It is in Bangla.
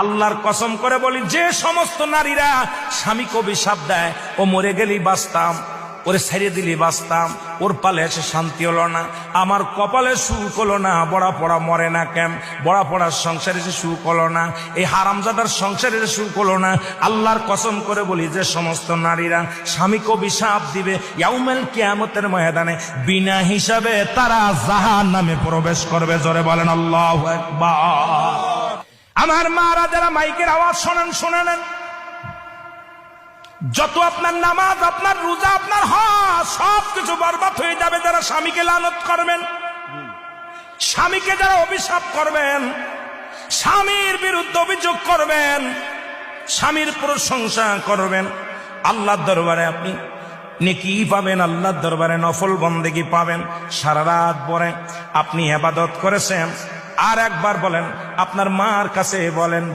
আল্লাহর কসম করে বলি, যে সমস্ত নারীরা স্বামীকে অভিশাপ দেয়, ও মরে গেলেই বাঁচতাম, ওরে ছেড়ে দিলি বাঁচতাম, ওর পালে এসে শান্তি হলো না, আমার কপালে সুখ হলো না, বড়া পড়া মরে না কেম বড়া পড়ার সংসারে এসে সুখ হলো না, এই হারামজাদার সংসারে এসে সুখ হলো না, আল্লাহর কসম করে বলি, যে সমস্ত নারীরা স্বামীকে অভিশাপ দিবে, ইয়াউমেল কেয়ামতের ময়দানে বিনা হিসাবে তারা জাহান নামে প্রবেশ করবে, জোরে বলেন আল্লাহ আমার মারা যারা মাইকের আওয়াজ শোনেন শুনে নেন যত আপনার নামাজ, আপনার রোজা, আপনার হজ, সব কিছু বরবাদ হয়ে যাবে যারা স্বামীকে লানত করবেন। স্বামীকে যারা অভিশাপ করবেন, স্বামীর বিরুদ্ধে অভিযোগ করবেন, স্বামীর প্রশংসা করবেন। আল্লাহর দরবারে আপনি নেকি পাবেন, আল্লাহর দরবারে নফল বন্দেগি পাবেন। সারা রাত পরে আপনি আবাদত করেছেন আর একবার বলেন আপনার মার কাছে বলেন।